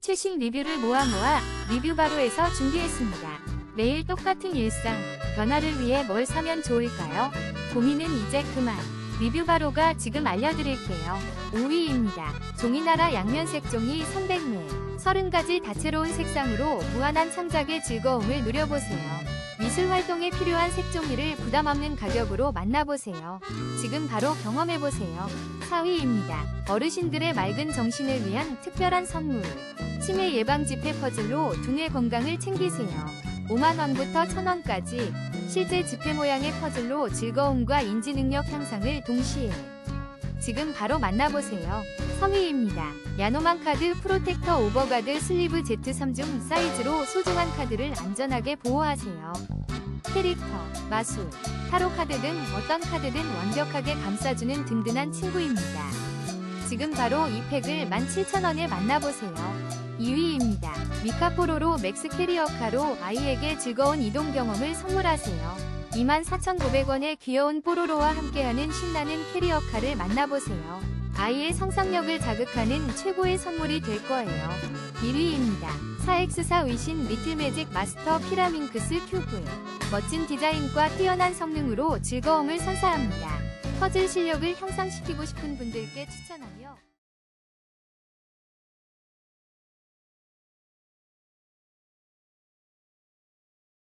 최신 리뷰를 모아 모아 리뷰 바로에서 준비했습니다. 매일 똑같은 일상, 변화를 위해 뭘 사면 좋을까요? 고민은 이제 그만. 리뷰 바로가 지금 알려드릴게요. 5위입니다. 종이나라 양면 색 종이 300매. 30가지 다채로운 색상으로 무한한 창작의 즐거움을 누려보세요. 미술 활동에 필요한 색종이를 부담 없는 가격으로 만나보세요. 지금 바로 경험해보세요. 4위입니다. 어르신들의 맑은 정신을 위한 특별한 선물. 치매 예방 지폐 퍼즐로 두뇌 건강을 챙기세요. 5만원부터 1,000원까지 실제 지폐 모양의 퍼즐로 즐거움과 인지 능력 향상을 동시에 지금 바로 만나보세요. 3위입니다. 야노만 카드 프로텍터 오버가드 슬리브 Z3 중 사이즈로 소중한 카드를 안전하게 보호하세요. 캐릭터, 마술, 타로 카드 등 어떤 카드든 완벽하게 감싸주는 든든한 친구입니다. 지금 바로 이 팩을 17,000원에 만나보세요. 2위입니다. 미카포로로 맥스 캐리어카로 아이에게 즐거운 이동 경험을 선물하세요. 24,900원의 귀여운 뽀로로와 함께하는 신나는 캐리어카를 만나보세요. 아이의 상상력을 자극하는 최고의 선물이 될 거예요. 1위입니다. 4X4 위신 리틀 매직 마스터 피라밍크스 큐브. 멋진 디자인과 뛰어난 성능으로 즐거움을 선사합니다. 퍼즐 실력을 향상시키고 싶은 분들께 추천하며